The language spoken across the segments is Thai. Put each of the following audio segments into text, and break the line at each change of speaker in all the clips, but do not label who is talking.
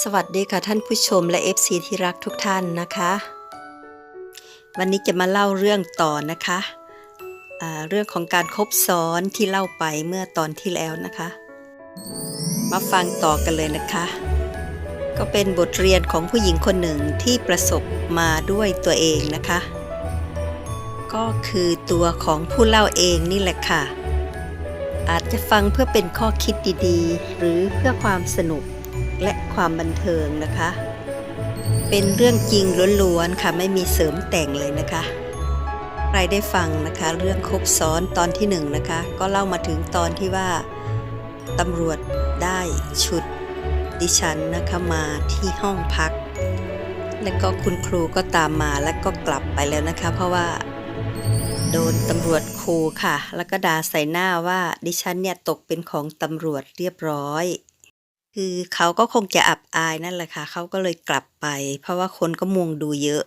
สวัสดีค่ะท่านผู้ชมและ FC ที่รักทุกท่านนะคะ วันนี้จะมาเล่าเรื่องต่อนะคะอ่าเรื่องของการคบซ้อนที่เล่าไปเมื่อตอนที่แล้วนะคะ มาฟังต่อกันเลยนะคะ ก็เป็นบทเรียนของผู้หญิงคนหนึ่งที่ประสบมาด้วยตัวเองนะคะ ก็คือตัวของผู้เล่าเองนี่แหละค่ะ อาจจะฟังเพื่อเป็นข้อคิดดีๆ หรือเพื่อความสนุก และความบันเทิงนะคะ เป็นเรื่องจริงล้วนๆค่ะไม่มีเสริมแต่งเลยนะคะ ใครได้ฟังนะคะเรื่องครบซ้อนตอนที่หนึ่งนะคะ ก็เล่ามาถึงตอนที่ว่าตำรวจได้ชุดดิฉันนะคะมาที่ห้องพัก และก็คุณครูก็ตามมาแล้วก็กลับไปแล้วนะคะ เพราะว่า โดนตำรวจครูค่ะ แล้วก็ด่าใส่หน้าว่าดิฉันเนี่ยตกเป็นของตำรวจเรียบร้อย คือเขาก็คงจะอับอายนั่นแหละค่ะ เขาก็เลยกลับไป เพราะว่าคนก็มุงดูเยอะ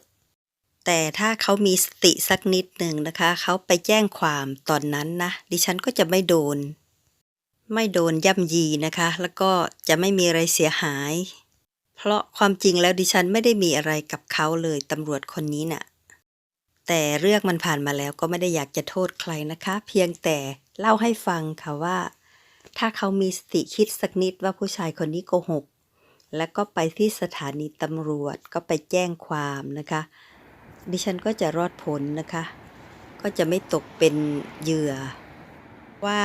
แต่ถ้าเขามีสติสักนิดหนึ่งนะคะ เขาไปแจ้งความตอนนั้นนะ ดิฉันก็จะไม่โดน ไม่โดนย่ำยีนะคะ แล้วก็จะไม่มีอะไรเสียหาย เพราะความจริงแล้วดิฉันไม่ได้มีอะไรกับเขาเลยตำรวจคนนี้น่ะ แต่เรื่องมันผ่านมาแล้วก็ไม่ได้อยากจะโทษใครนะคะ เพียงแต่เล่าให้ฟังค่ะว่า ถ้าเขามีสติคิดสักนิดว่าผู้ชายคนนี้โกหก แล้วก็ไปที่สถานีตำรวจก็ไปแจ้งความนะคะ ดิฉันก็จะรอดพ้นนะคะ ก็จะไม่ตกเป็นเหยื่อ ว่า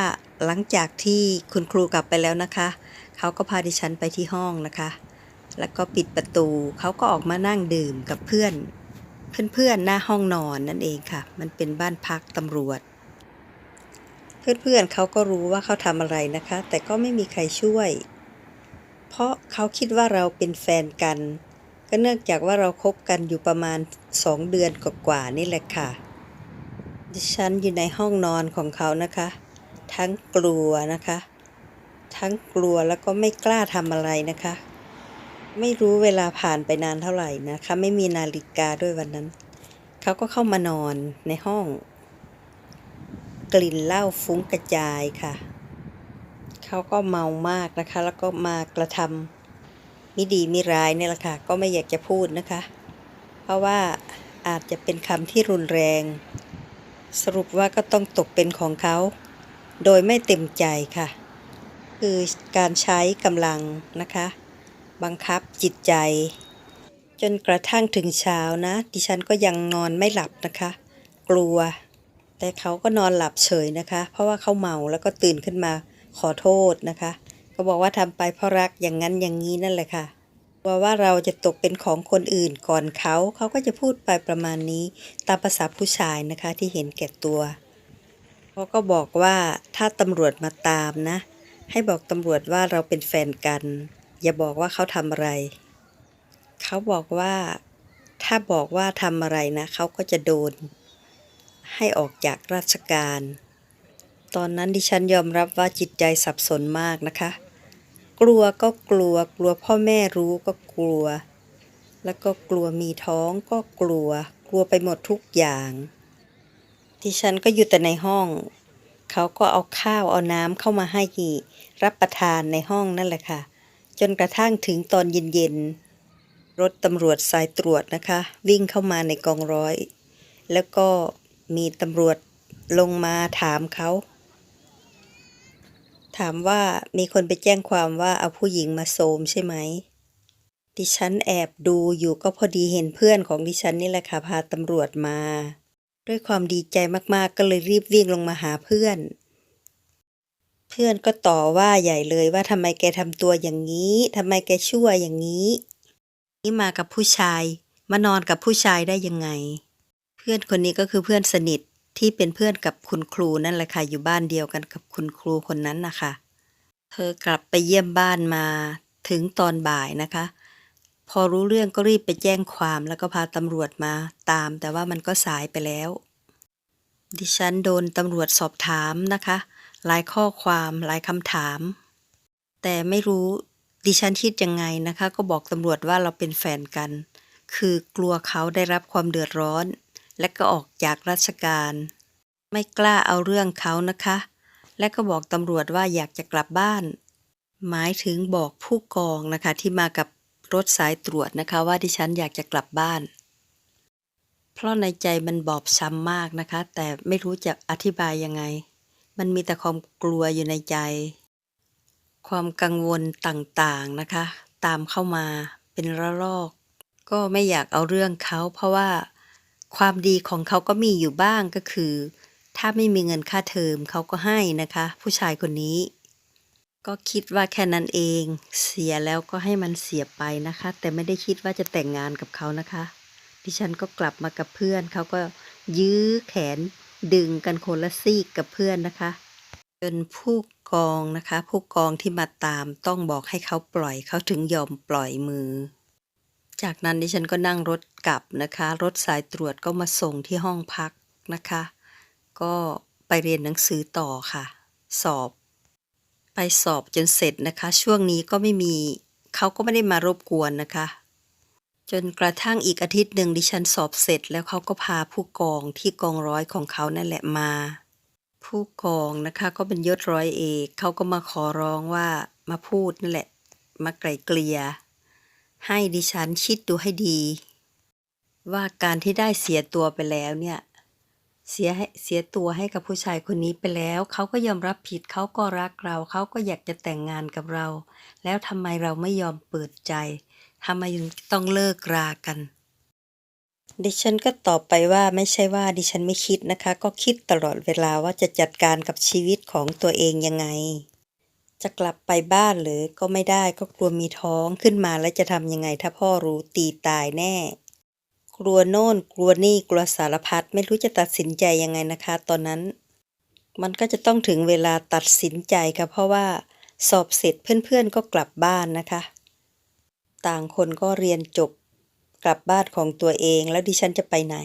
หลังจากที่คุณครูกลับไปแล้วนะคะ เขาก็พาดิฉันไปที่ห้องนะคะ แล้วก็ปิดประตูเขาก็ออกมานั่งดื่มกับเพื่อน เพื่อนๆหน้าห้องนอนนั่นเองค่ะ มันเป็นบ้านพักตำรวจ เพื่อนๆเขาก็รู้ว่าเขาทำอะไรนะคะ แต่ก็ไม่มีใครช่วย เพราะเขาคิดว่าเราเป็นแฟนกัน ก็เนื่องจากว่าเราคบกันอยู่ประมาณสองเดือนกว่าๆนี่แหละค่ะ ดิฉันอยู่ในห้องนอนของเขานะคะ ทั้งกลัวนะคะ ทั้งกลัวแล้วก็ไม่กล้าทำอะไรนะคะ ไม่รู้เวลาผ่านไปนานเท่าไหร่นะคะ ไม่มีนาฬิกาด้วยวันนั้น เขาก็เข้ามานอนในห้อง กลิ่นเหล้าฟุ้งกระจายค่ะ เขาก็เมามากนะคะ แล้วก็มากระทำมิดีมิร้ายเนี่ยแหละค่ะ ก็ไม่อยากจะพูดนะคะ เพราะว่าอาจจะเป็นคำที่รุนแรง สรุปว่าก็ต้องตกเป็นของเขา โดยไม่เต็มใจค่ะ คือการใช้กำลังนะคะ บังคับจิตใจ จนกระทั่งถึงเช้านะ ดิฉันก็ยังนอนไม่หลับนะคะ กลัว แต่เขาก็นอนหลับเฉยนะคะ เพราะว่าเขาเมาแล้วก็ตื่นขึ้นมาขอโทษนะคะ ก็บอกว่าทำไปเพราะรักอย่างนั้นอย่างนี้นั่นแหละค่ะกลัวว่าเราจะตกเป็นของคนอื่นก่อนเขาเขาก็จะพูดไปประมาณนี้ตามภาษาผู้ชายนะคะที่เห็นแก่ตัวเขาก็บอกว่าถ้าตำรวจมาตามนะ ให้บอกตำรวจว่าเราเป็นแฟนกัน อย่าบอกว่าเขาทำอะไร เขาบอกว่าถ้าบอกว่าทำอะไรนะเขาก็จะโดน ให้ออกจากราชการ ตอนนั้นดิฉันยอมรับว่าจิตใจสับสนมากนะคะ กลัวก็กลัว กลัวพ่อแม่รู้ก็กลัว แล้วก็กลัวมีท้องก็กลัว กลัวไปหมดทุกอย่างดิฉันก็อยู่แต่ในห้อง เขาก็เอาข้าวเอาน้ำเข้ามาให้รับประทานในห้องนั่นแหละค่ะ จนกระทั่งถึงตอนเย็นๆ รถตำรวจสายตรวจนะคะ วิ่งเข้ามาในกองร้อย แล้วก็ มีตำรวจลงมาถามเขา ถามว่ามีคนไปแจ้งความว่าเอาผู้หญิงมาโสมใช่ไหม ดิฉันแอบดูอยู่ก็พอดีเห็นเพื่อนของดิฉันนี่แหละค่ะพาตำรวจมา ด้วยความดีใจมากๆ ก็เลยรีบวิ่งลงมาหาเพื่อน เพื่อนก็ต่อว่าใหญ่เลยว่าทำไมแกทำตัวอย่างนี้ทำไมแกชั่วอย่างนี้ นี่มากับผู้ชาย มานอนกับผู้ชายได้ยังไง เพื่อนคนนี้ก็คือเพื่อนสนิทที่เป็นเพื่อนกับคุณครูนั่นแหละค่ะอยู่บ้านเดียวกันกับคุณครูคนนั้นนะคะเธอกลับไปเยี่ยมบ้านมาถึงตอนบ่ายนะคะ พอรู้เรื่องก็รีบไปแจ้งความแล้วก็พาตำรวจมาตาม แต่ว่ามันก็สายไปแล้ว ดิฉันโดนตำรวจสอบถามนะคะ หลายข้อความหลายคำถาม แต่ไม่รู้ดิฉันคิดยังไงนะคะ ก็บอกตำรวจว่าเราเป็นแฟนกัน คือกลัวเขาได้รับความเดือดร้อน และก็ออกจากราชการ ไม่กล้าเอาเรื่องเขานะคะ และก็บอกตำรวจว่าอยากจะกลับบ้าน หมายถึงบอกผู้กองนะคะที่มากับรถสายตรวจนะคะว่าดิฉันอยากจะกลับบ้าน เพราะในใจมันบอบช้ำมากนะคะ แต่ไม่รู้จะอธิบายยังไง มันมีแต่ความกลัวอยู่ในใจ ความกังวลต่างๆนะคะ ตามเข้ามาเป็นระลอก ก็ไม่อยากเอาเรื่องเขาเพราะว่า ความดีของเขาก็มีอยู่บ้างก็คือ ถ้าไม่มีเงินค่าเทอมเขาก็ให้นะคะ ผู้ชายคนนี้ ก็คิดว่าแค่นั้นเอง เสียแล้วก็ให้มันเสียไปนะคะ แต่ไม่ได้คิดว่าจะแต่งงานกับเขานะคะ ดิฉันก็กลับมากับเพื่อนเขาก็ยื้อแขนดึงกันคนละซีกกับเพื่อนนะคะ จนผู้กองนะคะ ผู้กองที่มาตามต้องบอกให้เขาปล่อยเขาถึงยอมปล่อยมือ จากนั้นดิฉันก็นั่งรถกลับนะคะ รถสายตรวจก็มาส่งที่ห้องพักนะคะ ก็ไปเรียนหนังสือต่อค่ะ สอบ ไปสอบจนเสร็จนะคะ ช่วงนี้ก็ไม่มีเขาก็ไม่ได้มารบกวนนะคะ จนกระทั่งอีกอาทิตย์หนึ่งดิฉันสอบเสร็จ แล้วเขาก็พาผู้กองที่กองร้อยของเขานั่นแหละมา ผู้กองนะคะก็เป็นยศร้อยเอกเขาก็มาขอร้องว่ามาพูดนั่นแหละ มาไกล่เกลี่ย ให้ดิฉันคิดดูให้ดี ว่าการที่ได้เสียตัวไปแล้วเนี่ย เสียให้เสียตัวให้กับผู้ชายคนนี้ไปแล้ว เขาก็ยอมรับผิดเขาก็รักเรา เขาก็อยากจะแต่งงานกับเรา แล้วทำไมเราไม่ยอมเปิดใจทำไมต้องเลิกรากัน ดิฉันก็ตอบไปว่าไม่ใช่ว่าดิฉันไม่คิดนะคะ ก็คิดตลอดเวลาว่าจะจัดการกับชีวิตของตัวเองยังไง จะกลับไปบ้านหรือก็ไม่ได้ก็กลัวมีท้องขึ้นมาแล้วจะทำยังไงถ้าพ่อรู้ตีตายแน่ กลัวโน่นกลัวนี่กลัวสารพัดไม่รู้จะตัดสินใจยังไงนะคะ ตอนนั้น มันก็จะต้องถึงเวลาตัดสินใจค่ะเพราะว่า สอบเสร็จเพื่อนๆก็กลับบ้านนะคะ ต่างคนก็เรียนจบกลับบ้านของตัวเองแล้วดิฉันจะไปไหน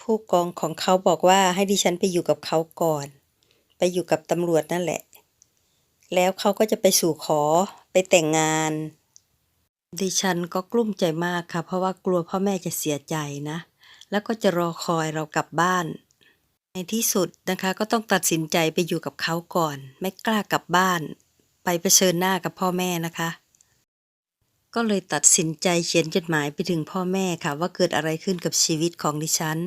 ผู้กองของเขาบอกว่าให้ดิฉันไปอยู่กับเขาก่อน ไปอยู่กับตำรวจนั่นแหละ แล้วเขาก็จะไปสู่ขอไปแต่งงาน ดิฉันก็กลุ้มใจมากค่ะ เพราะว่ากลัวพ่อแม่จะเสียใจนะ แล้วก็จะรอคอยเรากลับบ้าน ในที่สุดนะคะก็ต้องตัดสินใจไปอยู่กับเขาก่อน ไม่กล้ากลับบ้าน ไปเผชิญหน้ากับพ่อแม่นะคะ ก็เลยตัดสินใจเขียนจดหมายไปถึงพ่อแม่ค่ะ ว่าเกิดอะไรขึ้นกับชีวิตของดิฉัน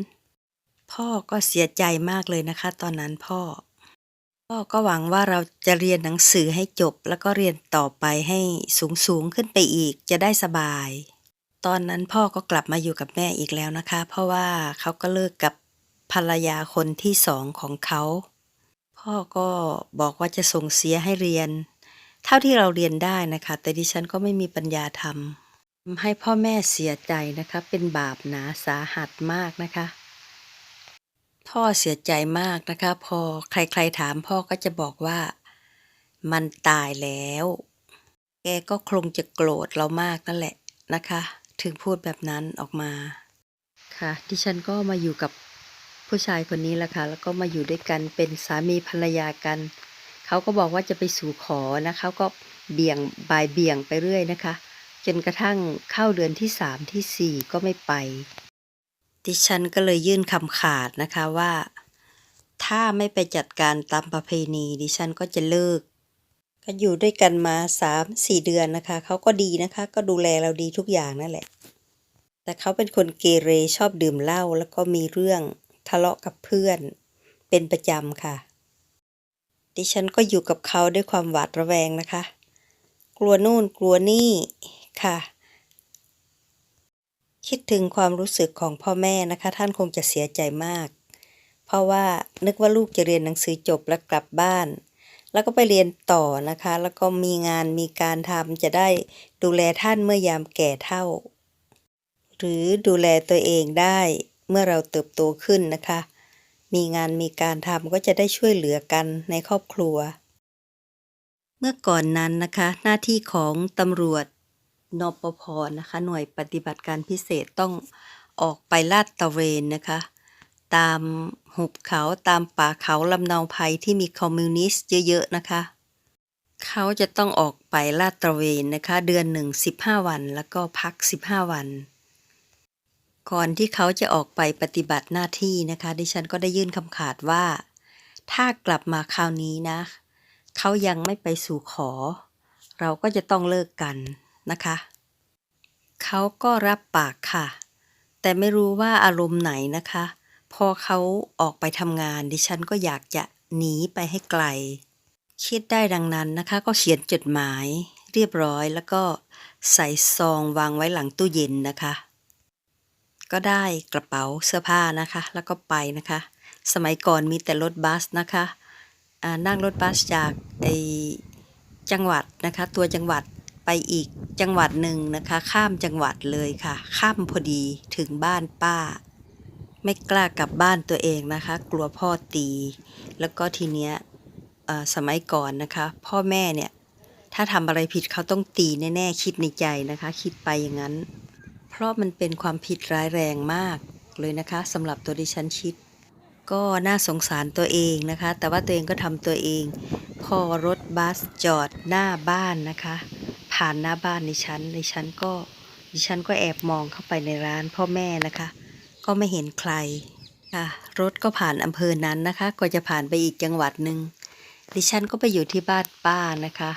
พ่อก็เสียใจมากเลยนะคะ ตอนนั้นพ่อ พ่อก็หวังว่าเราจะเรียนหนังสือให้จบ แล้วก็เรียนต่อไปให้สูงสูง ๆ ขึ้นไปอีก จะได้สบาย ตอนนั้นพ่อก็กลับมาอยู่กับแม่อีกแล้วนะคะ เพราะว่าเขาก็เลิกกับภรรยาคนที่สองของเขา พ่อก็บอกว่าจะส่งเสียให้เรียน เท่าที่เราเรียนได้นะคะ แต่ดิฉันก็ไม่มีปัญญาทำทำให้พ่อแม่เสียใจนะคะ เป็นบาปหนาสาหัสมากนะคะ พ่อเสียใจมากนะคะ พอใครๆถามพ่อก็จะบอกว่า มันตายแล้ว แกก็คงจะโกรธเรามากนั่นแหละนะคะ ถึงพูดแบบนั้นออกมา ค่ะ ดิฉันก็มาอยู่กับผู้ชายคนนี้แหละค่ะ แล้วก็มาอยู่ด้วยกันเป็นสามีภรรยากัน เขาก็บอกว่าจะไปสู่ขอนะเขาก็เบี่ยงบายเบี่ยงไปเรื่อยนะคะ จนกระทั่งเข้าเดือนที่สามที่สี่ก็ไม่ไป ดิฉันก็เลยยื่นคำขาดนะคะว่า ถ้าไม่ไปจัดการตามประเพณีดิฉันก็จะเลิก ก็อยู่ด้วยกันมาสามสี่เดือนนะคะ เขาก็ดีนะคะ ก็ดูแลเราดีทุกอย่างนั่นแหละ แต่เขาเป็นคนเกเรชอบดื่มเหล้าแล้วก็มีเรื่องทะเลาะกับเพื่อน เป็นประจำค่ะ ดิฉันก็อยู่กับเขาด้วยความหวาดระแวงนะคะ กลัวนู่นกลัวนี่ค่ะ คิดถึงความรู้สึกของพ่อแม่นะคะ ท่านคงจะเสียใจมาก เพราะว่านึกว่าลูกจะเรียนหนังสือจบแล้วกลับบ้าน แล้วก็ไปเรียนต่อนะคะ แล้วก็มีงานมีการทำจะได้ดูแลท่านเมื่อยามแก่เฒ่า หรือดูแลตัวเองได้เมื่อเราเติบโตขึ้นนะคะ มีงานมีการทำก็จะได้ช่วยเหลือกันในครอบครัว เมื่อก่อนนั้นนะคะ หน้าที่ของตำรวจ นปภนะคะ หน่วยปฏิบัติการพิเศษต้องออกไปลาดตระเวนนะคะ ตามหุบเขาตามป่าเขาลำนาภัยที่มีคอมมิวนิสต์เยอะๆนะคะ เขาจะต้องออกไปลาดตระเวนนะคะ เดือนหนึ่งสิบห้าวัน แล้วก็พักสิบห้าวัน ก่อนที่เขาจะออกไปปฏิบัติหน้าที่นะคะ ดิฉันก็ได้ยื่นคำขาดว่า ถ้ากลับมาคราวนี้นะ เขายังไม่ไปสู่ขอ เราก็จะต้องเลิกกัน นะคะ เขาก็รับปากค่ะ แต่ไม่รู้ว่าอารมณ์ไหนนะคะ พอเขาออกไปทำงาน ดิฉันก็อยากจะหนีไปให้ไกล คิดได้ดังนั้นนะคะ ก็เขียนจดหมายเรียบร้อยแล้วก็ใส่ซองวางไว้หลังตู้เย็นนะคะ ก็ได้กระเป๋าเสื้อผ้านะคะ แล้วก็ไปนะคะ สมัยก่อนมีแต่รถบัสนะคะนั่งรถบัสจากไอจังหวัดนะคะ ตัวจังหวัด ไปอีกจังหวัดหนึ่งนะคะ ข้ามจังหวัดเลยค่ะ ข้ามพอดีถึงบ้านป้า ไม่กล้ากลับบ้านตัวเองนะคะ กลัวพ่อตี แล้วก็ทีเนี้ยสมัยก่อนนะคะ พ่อแม่เนี่ย ถ้าทำอะไรผิดเขาต้องตีแน่ๆคิดในใจนะคะ คิดไปอย่างนั้น เพราะมันเป็นความผิดร้ายแรงมากเลยนะคะสำหรับตัวดิฉันคิด ก็น่าสงสารตัวเองนะคะ แต่ว่าตัวเองก็ทำตัวเอง พอรถบัสจอดหน้าบ้านนะคะ ผ่านหน้าบ้านดิฉันดิฉันก็ดิฉันก็แอบมองเข้าไปในร้านพ่อแม่นะคะ ก็ไม่เห็นใครค่ะรถก็ผ่านอำเภอนั้นนะคะ ก็จะผ่านไปอีกจังหวัดหนึ่งดิฉันก็ไปอยู่ที่บ้านป้านะคะ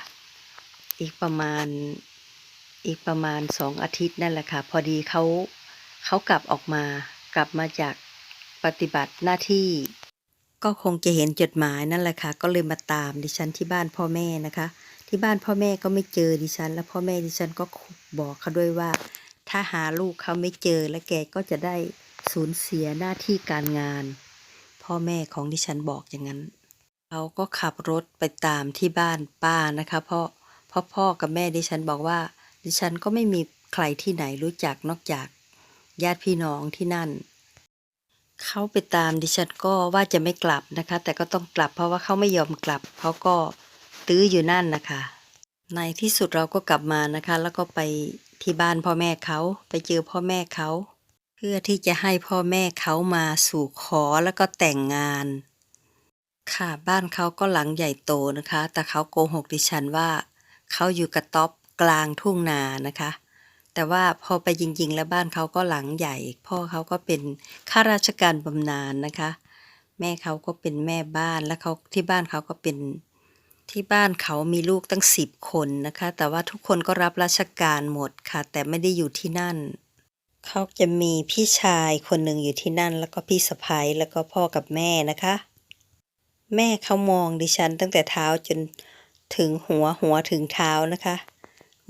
อีกประมาณอีกประมาณสองอาทิตย์นั่นแหละค่ะ พอดีเขาเขากลับออกมากลับมาจากปฏิบัติหน้าที่ ก็คงจะเห็นจดหมายนั่นแหละค่ะ ก็เลยมาตามดิฉันที่บ้านพ่อแม่นะคะ ที่บ้านพ่อแม่ก็ไม่เจอดิฉัน แล้วพ่อแม่ดิฉันก็บอกเขาด้วยว่า ถ้าหาลูกเขาไม่เจอแล้วแกก็จะได้สูญเสียหน้าที่การงาน พ่อแม่ของดิฉันบอกอย่างนั้นเขาก็ขับรถไปตามที่บ้านป้านะคะเพราะเพราะพ่อกับแม่ดิฉันบอกว่า ดิฉันก็ไม่มีใครที่ไหนรู้จักนอกจาก ญาติพี่น้องที่นั่น เขาไปตามดิฉันก็ว่าจะไม่กลับนะคะ แต่ก็ต้องกลับเพราะว่าเขาไม่ยอมกลับเขาก็ตื้ออยู่นั่นนะคะ ในที่สุดเราก็กลับมานะคะ แล้วก็ไปที่บ้านพ่อแม่เขาไปเจอพ่อแม่เขา เพื่อที่จะให้พ่อแม่เขามาสู่ขอแล้วก็แต่งงาน ค่ะบ้านเขาก็หลังใหญ่โตนะคะ แต่เขาโกหกดิฉันว่า เขาอยู่กระต๊อบกลางทุ่งนานะคะ แต่ว่าพอไปจริงๆ แล้วบ้านเขาก็หลังใหญ่ พ่อเขาก็เป็นข้าราชการบำนาญนะคะ แม่เขาก็เป็นแม่บ้านแล้วเขาที่บ้านเขาก็เป็นที่บ้านเขามีลูกตั้งสิบคนนะคะ แต่ว่าทุกคนก็รับราชการหมดค่ะ แต่ไม่ได้อยู่ที่นั่น เขาจะมีพี่ชายคนหนึ่งอยู่ที่นั่น แล้วก็พี่สะพ้ายแล้วก็พ่อกับแม่นะคะ แม่เขามองดิฉันตั้งแต่เท้าจนถึงหัวหัวถึงเท้านะคะ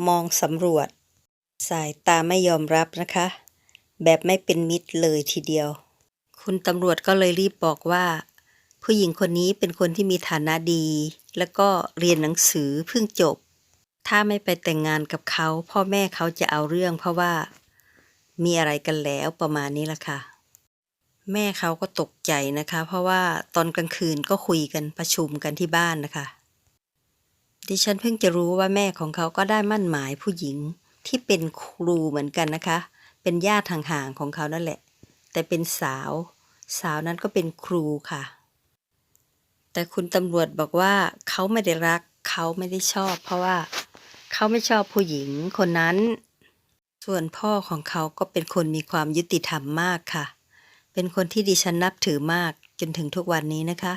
มองสำรวจ สายตาไม่ยอมรับนะคะ แบบไม่เป็นมิตรเลยทีเดียว คุณตำรวจก็เลยรีบบอกว่า ผู้หญิงคนนี้เป็นคนที่มีฐานะดี แล้วก็เรียนหนังสือเพิ่งจบ ถ้าไม่ไปแต่งงานกับเขา พ่อแม่เขาจะเอาเรื่องเพราะว่า มีอะไรกันแล้วประมาณนี้ละค่ะ แม่เขาก็ตกใจนะคะ เพราะว่าตอนกลางคืนก็คุยกันประชุมกันที่บ้านนะคะ ดิฉันเพิ่งจะรู้ว่าแม่ของเขาก็ได้มั่นหมายผู้หญิง ที่เป็นครูเหมือนกันนะคะ เป็นญาติห่างๆของเขานั่นแหละ แต่เป็นสาว สาวนั้นก็เป็นครูค่ะ แต่คุณตำรวจบอกว่าเขาไม่ได้รักเขาไม่ได้ชอบ เพราะว่าเขาไม่ชอบผู้หญิงคนนั้น ส่วนพ่อของเขาก็เป็นคนมีความยุติธรรมมากค่ะ เป็นคนที่ดิฉันนับถือมากจนถึงทุกวันนี้นะคะ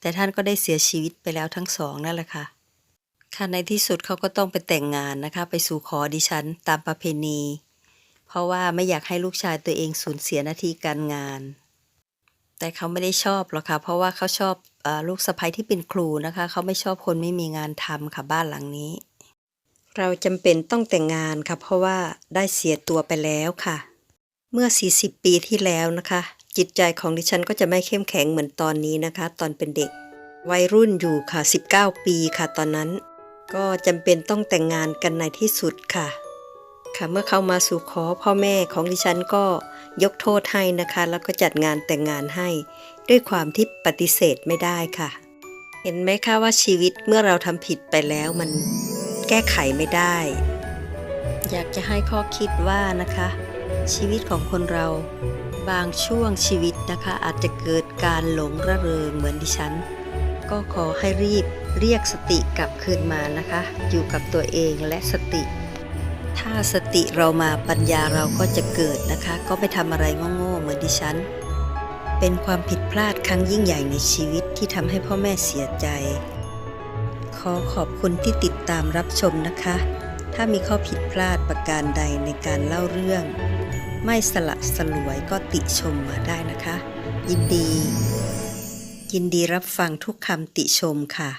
แต่ท่านก็ได้เสียชีวิตไปแล้วทั้งสองนั่นแหละค่ะ ค่ะในที่สุดเขาก็ต้องไปแต่งงานนะคะ ไปสู่ขอดิฉันตามประเพณี เพราะว่าไม่อยากให้ลูกชายตัวเองสูญเสียหน้าที่การงาน แต่เขาไม่ได้ชอบหรอกค่ะเพราะว่าเขาชอบอลูกสะใภ้ที่เป็นครูนะคะ เขาไม่ชอบคนไม่มีงานทำค่ะบ้านหลังนี้ เราจำเป็นต้องแต่งงานค่ะเพราะว่าได้เสียตัวไปแล้วค่ะ เมื่อ 40 ปีที่แล้วนะคะ จิตใจของดิฉันก็จะไม่เข้มแข็งเหมือนตอนนี้นะคะ ตอนเป็นเด็ก วัยรุ่นอยู่ค่ะ 19 ปีค่ะตอนนั้น ก็จำเป็นต้องแต่งงานกันในที่สุดค่ะ ค่ะเมื่อเข้ามาสู่ขอพ่อแม่ของดิฉันก็ยกโทษให้นะคะ แล้วก็จัดงานแต่งงานให้ ด้วยความที่ปฏิเสธไม่ได้ค่ะ เห็นไหมคะว่าชีวิตเมื่อเราทำผิดไปแล้วมันแก้ไขไม่ได้ อยากจะให้ข้อคิดว่านะคะ ชีวิตของคนเราบางช่วงชีวิตนะคะ อาจจะเกิดการหลงระเริงเหมือนดิฉัน ก็ขอให้รีบเรียกสติกลับคืนมานะคะ อยู่กับตัวเองและสติ ถ้าสติเรามาปัญญาเราก็จะเกิดนะคะ ก็ไม่ทำอะไรโง่ๆเหมือนดิฉัน เป็นความผิดพลาดครั้งยิ่งใหญ่ในชีวิตที่ทำให้พ่อแม่เสียใจ ขอขอบคุณที่ติดตามรับชมนะคะ ถ้ามีข้อผิดพลาดประการใดในการเล่าเรื่อง ไม่สละสลวยก็ติชมมาได้นะคะ ยินดี ยินดีรับฟังทุกคำติชมค่ะ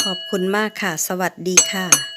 ขอบคุณมากค่ะ สวัสดีค่ะ